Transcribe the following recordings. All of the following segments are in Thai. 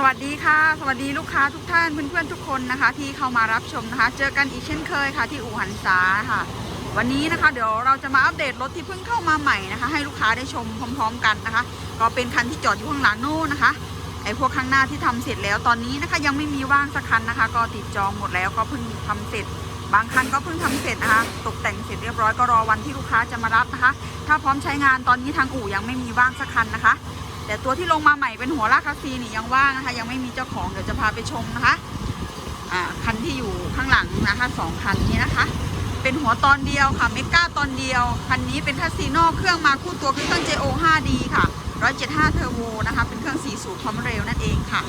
สวัสดีค่ะ สวัสดีลูกค้าทุกท่านเพื่อนๆทุกคนนะคะ ที่เข้ามารับชมนะคะ เจอกันอีกเช่นเคยค่ะ ที่อู่หันษาค่ะ วันนี้นะคะเดี๋ยวเราจะมาอัปเดตรถที่เพิ่งเข้ามาใหม่นะคะ ให้ลูกค้าได้ชมพร้อม ๆ กันนะคะ ก็เป็นคันที่จอดอยู่ข้างหลังนู่นนะคะไอ้พวกข้างหน้าที่ทำเสร็จแล้วตอนนี้นะคะ ยังไม่มีว่างสักคันนะคะ ก็ติดจองหมดแล้วก็เพิ่งทำเสร็จ บางคันก็เพิ่งทำเสร็จนะคะ ตกแต่งเสร็จเรียบร้อยก็รอวันที่ลูกค้าจะมารับนะคะ ถ้าพร้อมใช้งานตอนนี้ทางอู่ยังไม่มีว่างสักคันนะคะ แต่ตัวที่ลงมาใหม่เป็นหัวลากคาซีนี่ยังว่างนะคะ ยังไม่มีเจ้าของเดี๋ยวจะพาไปชมนะคะอ่าคันที่อยู่ข้างหลังนะคะสองคันนี้นะคะ เป็นหัวตอนเดียวค่ะเมก้าตอนเดียว คันนี้เป็นคาซีโน่เครื่องมาคู่ตัวคือเครื่อง JO 5D ค่ะ175เทอร์โบนะคะ เป็นเครื่อง4สูบความเร็วนั่นเองค่ะ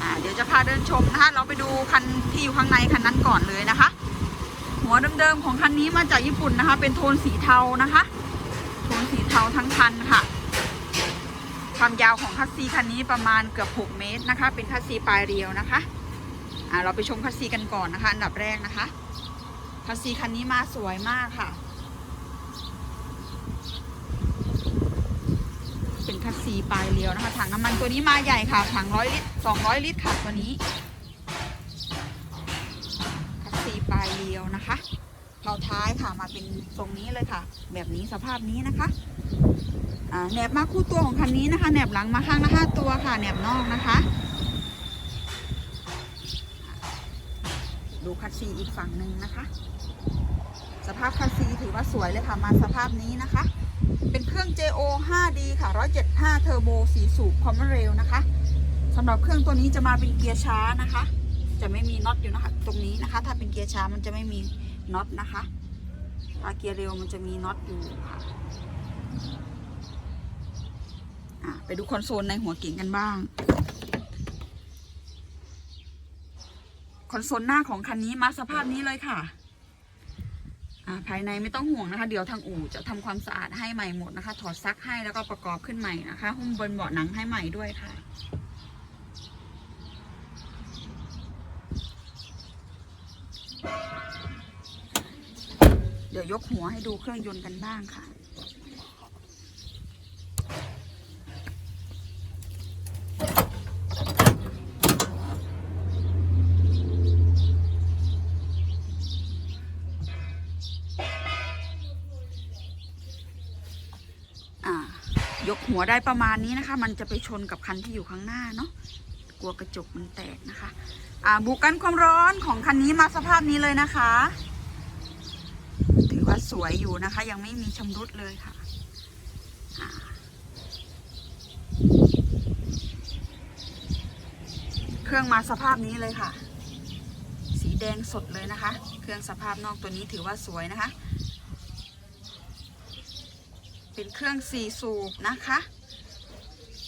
อ่าเดี๋ยวจะพาเดินชมนะคะ เราไปดูคันที่อยู่ข้างในคันนั้นก่อนเลยนะคะ หัวเดิมๆของคันนี้มาจากญี่ปุ่นนะคะ เป็นโทนสีเทานะคะ โทนสีเทาทั้งคันค่ะ ความยาวของคัสซีคันนี้ประมาณเกือบ 6 เมตรนะคะ เป็นคัสซีปลายเรียวนะคะอ่าเราไปชมคัสซีกันก่อนนะคะ อันดับแรกนะคะคัสซีคันนี้มาสวยมากค่ะ เป็นคัสซีปลายเรียวนะคะ ถังน้ำมันตัวนี้มาใหญ่ค่ะ ถังร้อยลิตรสองร้อยลิตรค่ะตัวนี้คัสซีปลายเรียวนะคะเผาท้ายค่ะมาเป็นทรงนี้เลยค่ะ แบบนี้สภาพนี้นะคะ แหนบมาคู่ตัวของคันนี้นะคะแหนบหลังมาข้างละห้าตัวค่ะแหนบนอกนะคะ ดูคัสซีอีกฝั่งหนึ่งนะคะ สภาพคัสซีถือว่าสวยเลยค่ะมาสภาพนี้นะคะ เป็นเครื่อง JO 5D ค่ะ 175เทอร์โบสีสูบความเร็วนะคะสำหรับเครื่องตัวนี้จะมาเป็นเกียร์ช้านะคะ จะไม่มีน็อตอยู่นะคะตรงนี้นะคะ ถ้าเป็นเกียร์ช้ามันจะไม่มีน็อตนะคะถ้าเกียร์เร็วมันจะมีน็อตอยู่ค่ะ ไปดูคอนโซลในหัวเก๋งกันบ้าง คอนโซลหน้าของคันนี้มาสภาพนี้เลยค่ะอ่าภายในไม่ต้องห่วงนะคะ เดี๋ยวทางอู่จะทำความสะอาดให้ใหม่หมดนะคะ ถอดซักให้แล้วก็ประกอบขึ้นใหม่นะคะ หุ้มบนเบาะหนังให้ใหม่ด้วยค่ะ เดี๋ยวยกหัวให้ดูเครื่องยนต์กันบ้างค่ะ ยกหัวได้ประมาณนี้นะคะ มันจะไปชนกับคันที่อยู่ข้างหน้าเนาะกลัวกระจกมันแตกนะคะอ่าบุกันความร้อนของคันนี้มาสภาพนี้เลยนะคะ ถือว่าสวยอยู่นะคะ ยังไม่มีชำรุดเลยค่ะเครื่องมาสภาพนี้เลยค่ะ สีแดงสดเลยนะคะ เครื่องสภาพนอกตัวนี้ถือว่าสวยนะคะ เป็นเครื่องสี่สูบนะคะ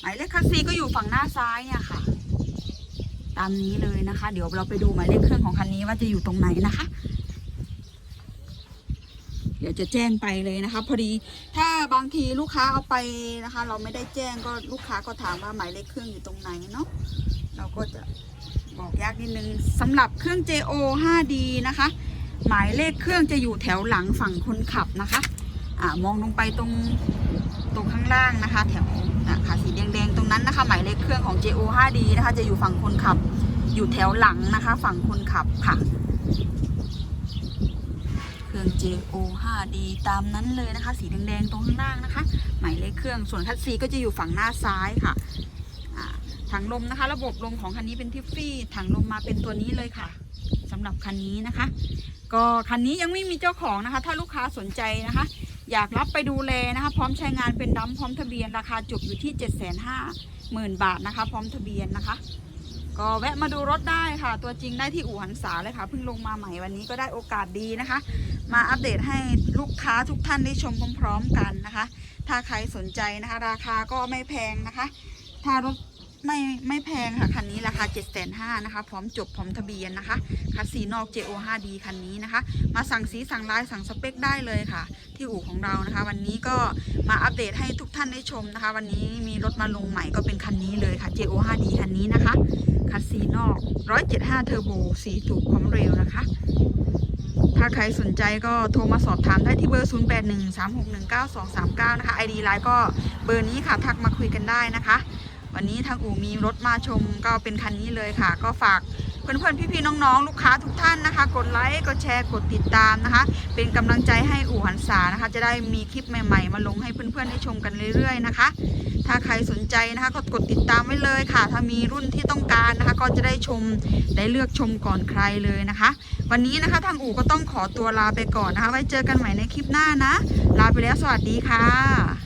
หมายเลขคัสซีก็อยู่ฝั่งหน้าซ้ายเนี่ยค่ะ ตามนี้เลยนะคะ เดี๋ยวเราไปดูหมายเลขเครื่องของคันนี้ว่าจะอยู่ตรงไหนนะคะ เดี๋ยวจะแจ้งไปเลยนะคะ พอดีถ้าบางทีลูกค้าเอาไปนะคะ เราไม่ได้แจ้งก็ลูกค้าก็ถามว่าหมายเลขเครื่องอยู่ตรงไหนเนาะเราก็จะบอกยากนิดนึงสำหรับเครื่อง JO 5D นะคะ หมายเลขเครื่องจะอยู่แถวหลังฝั่งคนขับนะคะ อ่ามองลงไปตรงตรงข้างล่างนะคะ แถวนะคะสีแดงๆตรงนั้นนะคะหมายเลขเครื่องของ JO 5D นะคะ จะอยู่ฝั่งคนขับ อยู่แถวหลังนะคะ ฝั่งคนขับค่ะ เครื่อง JO 5D ตามนั้นเลยนะคะ สีแดงๆตรงข้างล่างนะคะ หมายเลขเครื่องส่วนคัสซีก็จะอยู่ฝั่งหน้าซ้ายค่ะถังลมนะคะ ระบบลมของคันนี้เป็นทิฟฟี่ถังลมมาเป็นตัวนี้เลยค่ะสำหรับคันนี้นะคะ ก็คันนี้ยังไม่มีเจ้าของนะคะ ถ้าลูกค้าสนใจนะคะ อยากรับไปดูแลนะคะ พร้อมใช้งานเป็นดัมพร้อมทะเบียนราคาจบอยู่ที่ 7 5 0 0 0 0 บาทนะคะ พร้อมทะเบียนนะคะ ก็แวะมาดูรถได้ค่ะ ตัวจริงได้ที่อู่หันษาเลยค่ะเพิ่งลงมาใหม่วันนี้ก็ได้โอกาสดีนะคะ มาอัปเดตให้ลูกค้าทุกท่านได้ชมพร้อม ๆ กันนะคะ ถ้าใครสนใจนะคะ ราคาก็ไม่แพงนะคะ ถ้ารถ ไม่ไม่แพงค่ะคันนี้ราคา7 5 0 0 0นะคะ พร้อมจบพร้อมทะเบียนนะคะคัสซีนอก JO 5D คันนี้นะคะ มาสั่งสีสั่งลายสั่งสเปคได้เลยค่ะ ที่อู่ของเรานะคะ วันนี้ก็มาอัปเดตให้ทุกท่านได้ชมนะคะ วันนี้มีรถมาลงใหม่ก็เป็นคันนี้เลยค่ะ JO 5D คันนี้นะคะคัสซีนอก 175เทอร์โบสีสูบความเร็วนะคะ ถ้าใครสนใจก็โทรมาสอบถามได้ที่เบอร์ 0813619239 นะคะ ID ไลน์ก็เบอร์นี้ค่ะทักมาคุยกันได้นะคะ วันนี้ทางอู่มีรถมาชมก็เป็นคันนี้เลยค่ะ ก็ฝากเพื่อนๆพี่ๆน้องๆ ลูกค้าทุกท่านนะคะ กดไลค์กดแชร์กดติดตามนะคะ เป็นกำลังใจให้อู่หันษานะคะ จะได้มีคลิปใหม่ๆ มาลงให้เพื่อนๆได้ชมกันเรื่อยๆนะคะ ถ้าใครสนใจนะคะก็กดติดตามไว้เลยค่ะ ถ้ามีรุ่นที่ต้องการนะคะ ก็จะได้ชมได้เลือกชมก่อนใครเลยนะคะ วันนี้นะคะทางอู่ก็ต้องขอตัวลาไปก่อนนะคะ ไว้เจอกันใหม่ในคลิปหน้านะ ลาไปแล้วสวัสดีค่ะ